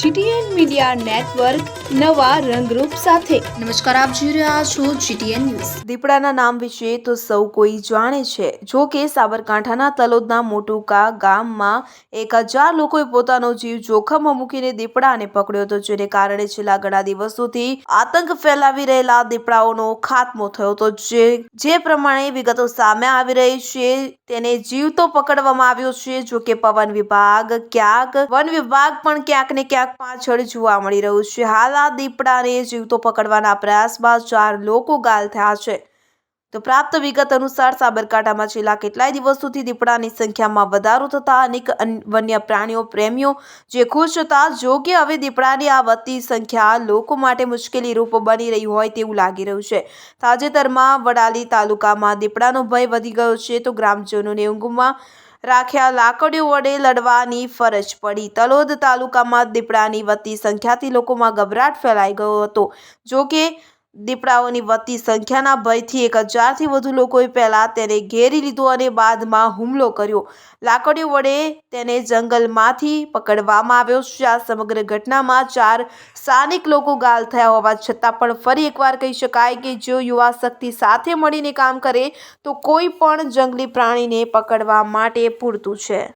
GTN media network નવા રંગરૂપ સાથે. નમસ્કાર આપ જોઈ રહ્યા છો જીટીએન ન્યૂઝ. દીપડાના નામ વિશે તો સૌ કોઈ જાણે છે. જો કે સાબરકાંઠાના તલોદના મોટુકા ગામમાં એક હજાર લોકોએ પોતાનો જીવ જોખમમાં મૂકીને દીપડાને પકડ્યો હતો જેને કારણે છેલ્લા ઘણા દિવસોથી આતંક ફેલાવી રહેલા દીપડાઓનો ખાત્મો થયો હતો. જે જે પ્રમાણે વિગતો સામે આવી રહી છે તેને જીવ તો પકડવામાં આવ્યો છે. જો કે પવન વિભાગ ક્યાંક વન વિભાગ પણ ક્યાંક ને ક્યાંક પાછળ જોવા મળી રહ્યું છે. હાલ આ દીપડાને જીવતો પકડવાના પ્રયાસમાં ચાર લોકો ઘાયલ થયા છે. તો પ્રાપ્ત વિગત અનુસાર સાબરકાંઠામાં છેલ્લા કેટલાય દિવસોથી દીપડાની સંખ્યામાં વધારો થતા અનેક વન્ય પ્રાણીઓ, પ્રેમીઓ જે ખુશ હતા જો કે હવે દીપડાની આ વધતી સંખ્યા લોકો માટે મુશ્કેલી રૂપ બની રહી હોય તેવું લાગી રહ્યું છે. તાજેતરમાં વડાલી તાલુકામાં દીપડાનો ભય વધી ગયો છે. તો ગ્રામજનોને ઊંઘમાં રાખ્યા લાકડીઓ વડે લડવાની ફરજ પડી. તલોદ તાલુકામાં દીપડાની વધતી સંખ્યાથી લોકોમાં ગભરાટ ફેલાઈ ગયો હતો. જો કે દીપડાઓની વધતી સંખ્યાના ભયથી એક હજારથી વધુ લોકોએ પહેલાં તેને ઘેરી લીધો અને બાદમાં હુમલો કર્યો. લાકડીઓ વડે તેને જંગલમાંથી પકડવામાં આવ્યો છે. આ સમગ્ર ઘટનામાં ચાર સ્થાનિક લોકો ગાલ થયા હોવા છતાં પણ ફરી એકવાર કહી શકાય કે જો યુવા શક્તિ સાથે મળીને કામ કરે તો કોઈ પણ જંગલી પ્રાણીને પકડવા માટે પૂરતું છે.